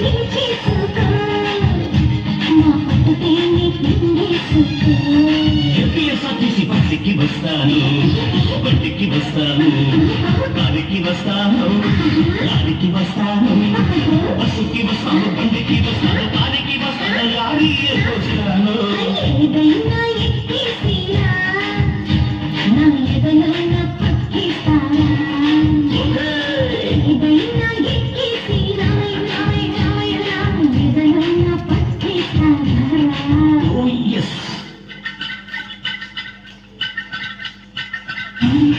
ఎలాగైనా నా పట్టుదేని బస్సుకి వస్తాను బండికి వస్తాను కాలికి వస్తాను లారీకి వస్తాను బస్సుకి వస్తాను బండికి వస్తాను కాలికి వస్తాను లారీ వస్తాను ఏదైనా ఎక్కేసినా నా Boy,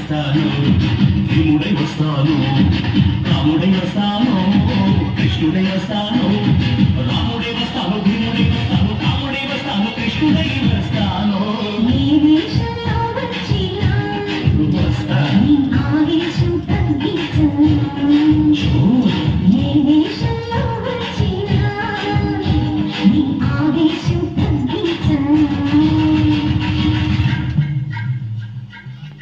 వస్తాను భీముడై వస్తాను రాముడై వస్తాను కృష్ణుడై వస్తాను రాముడై వస్తాను భీముడై వస్తాను రాముడై వస్తాను కృష్ణుడై వస్తాను.